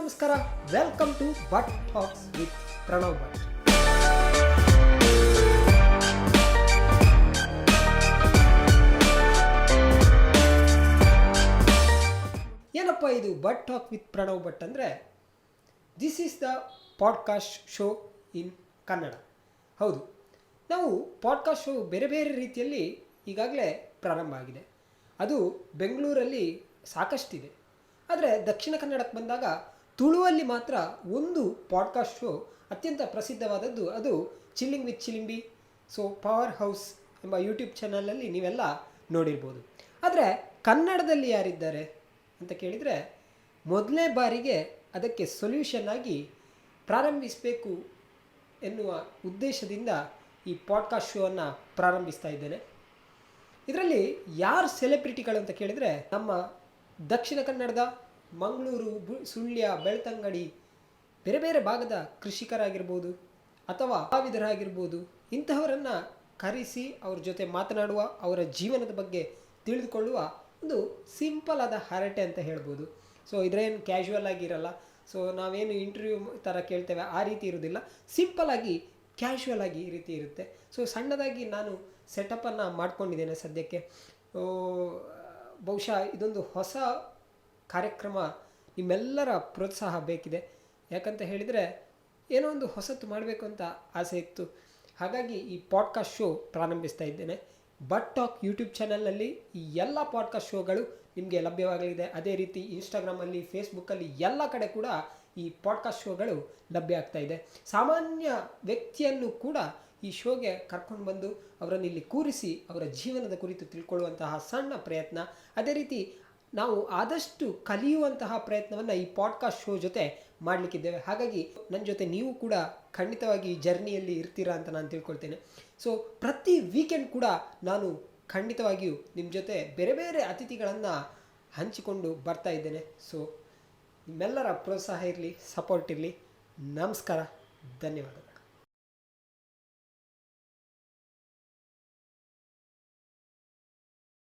ನಮಸ್ಕಾರ. Welcome to Bhat talks with Pranav Bhat ಏನಪ್ಪ ಇದು ಬಟ್ ಟಾಕ್ ವಿತ್ ಪ್ರಣವ್ ಭಟ್ ಅಂದರೆ? This is the podcast show in Kannada ಹೌದು. ನಾವು ಪಾಡ್ಕಾಸ್ಟ್ ಶೋ ಬೇರೆ ಬೇರೆ ರೀತಿಯಲ್ಲಿ ಈಗಾಗಲೇ ಪ್ರಾರಂಭ ಆಗಿದೆ. ಅದು ಬೆಂಗಳೂರಲ್ಲಿ ಸಾಕಷ್ಟಿದೆ. ಆದರೆ ದಕ್ಷಿಣ ಕನ್ನಡಕ್ಕೆ ಬಂದಾಗ ತುಳುವಲ್ಲಿ ಮಾತ್ರ ಒಂದು ಪಾಡ್ಕಾಸ್ಟ್ ಶೋ ಅತ್ಯಂತ ಪ್ರಸಿದ್ಧವಾದದ್ದು ಅದು chilling with Chilimbi so power house ಎಂಬ ಯೂಟ್ಯೂಬ್ ಚಾನಲಲ್ಲಿ ನೀವೆಲ್ಲ ನೋಡಿರ್ಬೋದು. ಆದರೆ, ಕನ್ನಡದಲ್ಲಿ ಯಾರಿದ್ದಾರೆ ಅಂತ ಕೇಳಿದರೆ ಮೊದಲನೇ ಬಾರಿಗೆ ಅದಕ್ಕೆ ಸೊಲ್ಯೂಷನ್ ಆಗಿ ಪ್ರಾರಂಭಿಸಬೇಕು ಎನ್ನುವ ಉದ್ದೇಶದಿಂದ ಈ ಪಾಡ್ಕಾಸ್ಟ್ ಶೋವನ್ನು ಪ್ರಾರಂಭಿಸ್ತಾ ಇದ್ದೇನೆ. ಇದರಲ್ಲಿ ಯಾರು ಸೆಲೆಬ್ರಿಟಿಗಳು ಅಂತ ಕೇಳಿದರೆ, ನಮ್ಮ ದಕ್ಷಿಣ ಕನ್ನಡದ ಮಂಗಳೂರು ಸುಳ್ಯ, ಬೆಳ್ತಂಗಡಿ, ಬೇರೆ ಬೇರೆ ಭಾಗದ ಕೃಷಿಕರಾಗಿರ್ಬೋದು ಅಥವಾ ಕಲಾವಿದರಾಗಿರ್ಬೋದು ಇಂತಹವರನ್ನು ಕರೆಸಿ ಅವ್ರ ಜೊತೆ ಮಾತನಾಡುವ, ಅವರ ಜೀವನದ ಬಗ್ಗೆ ತಿಳಿದುಕೊಳ್ಳುವ ಒಂದು ಸಿಂಪಲ್ ಆದ ಹರಟೆ ಅಂತ ಹೇಳ್ಬೋದು. ಸೊ ಇದ್ರೇನು ಕ್ಯಾಶುವಲ್ ಆಗಿರಲ್ಲ ಸೊ ನಾವೇನು ಇಂಟರ್ವ್ಯೂ ಥರ ಕೇಳ್ತೇವೆ ಆ ರೀತಿ ಇರೋದಿಲ್ಲ. ಸಿಂಪಲ್ ಆಗಿ ಕ್ಯಾಶುವಲ್ ಆಗಿ ಈ ರೀತಿ ಇರುತ್ತೆ. ಸೊ ಸಣ್ಣದಾಗಿ ನಾನು ಸೆಟಪನ್ನು ಮಾಡ್ಕೊಂಡಿದ್ದೇನೆ ಸದ್ಯಕ್ಕೆ. ಬಹುಶಃ ಇದೊಂದು ಹೊಸ ಕಾರ್ಯಕ್ರಮ ನಿಮ್ಮೆಲ್ಲರ ಪ್ರೋತ್ಸಾಹ ಬೇಕಿದೆ. ಯಾಕಂತ ಹೇಳಿದರೆ ಏನೋ ಒಂದು ಹೊಸತು ಮಾಡಬೇಕು ಅಂತ ಆಸೆ ಇತ್ತು. ಹಾಗಾಗಿ ಈ ಪಾಡ್ಕಾಸ್ಟ್ ಶೋ ಪ್ರಾರಂಭಿಸ್ತಾ ಇದ್ದೇನೆ. ಬಟ್ ಟಾಕ್ ಯೂಟ್ಯೂಬ್ ಚಾನಲಲ್ಲಿ ಈ ಎಲ್ಲ ಪಾಡ್ಕಾಸ್ಟ್ ಶೋಗಳು ನಿಮಗೆ ಲಭ್ಯವಾಗಲಿದೆ. ಅದೇ ರೀತಿ ಇನ್ಸ್ಟಾಗ್ರಾಮಲ್ಲಿ ಫೇಸ್ಬುಕ್ಕಲ್ಲಿ ಎಲ್ಲ ಕಡೆ ಕೂಡ ಈ ಪಾಡ್ಕಾಸ್ಟ್ ಶೋಗಳು ಲಭ್ಯ ಆಗ್ತಾ ಇದೆ. ಸಾಮಾನ್ಯ ವ್ಯಕ್ತಿಯನ್ನು ಕೂಡ ಈ ಶೋಗೆ ಕರ್ಕೊಂಡು ಬಂದು ಅವರನ್ನು ಇಲ್ಲಿ ಕೂರಿಸಿ ಅವರ ಜೀವನದ ಕುರಿತು ತಿಳ್ಕೊಳ್ಳುವಂತಹ ಸಣ್ಣ ಪ್ರಯತ್ನ. ಅದೇ ರೀತಿ ನಾವು ಆದಷ್ಟು ಕಲಿಯುವಂತಹ ಪ್ರಯತ್ನವನ್ನು ಈ ಪಾಡ್ಕಾಸ್ಟ್ ಶೋ ಜೊತೆ ಮಾಡಲಿಕ್ಕಿದ್ದೇವೆ. ಹಾಗಾಗಿ ನನ್ನ ಜೊತೆ ನೀವು ಕೂಡ ಖಂಡಿತವಾಗಿ ಈ ಜರ್ನಿಯಲ್ಲಿ ಇರ್ತೀರಾ ಅಂತ ನಾನು ತಿಳ್ಕೊಳ್ತೇನೆ. ಸೊ ಪ್ರತಿ ವೀಕೆಂಡ್ ಕೂಡ ನಾನು ಖಂಡಿತವಾಗಿಯೂ ನಿಮ್ಮ ಜೊತೆ ಬೇರೆ ಬೇರೆ ಅತಿಥಿಗಳನ್ನು ಹಂಚಿಕೊಂಡು ಬರ್ತಾ ಇದ್ದೇನೆ. ಸೊ ನಿಮ್ಮೆಲ್ಲರ ಪ್ರೋತ್ಸಾಹ ಇರಲಿ ಸಪೋರ್ಟ್ ಇರಲಿ. ನಮಸ್ಕಾರ. ಧನ್ಯವಾದ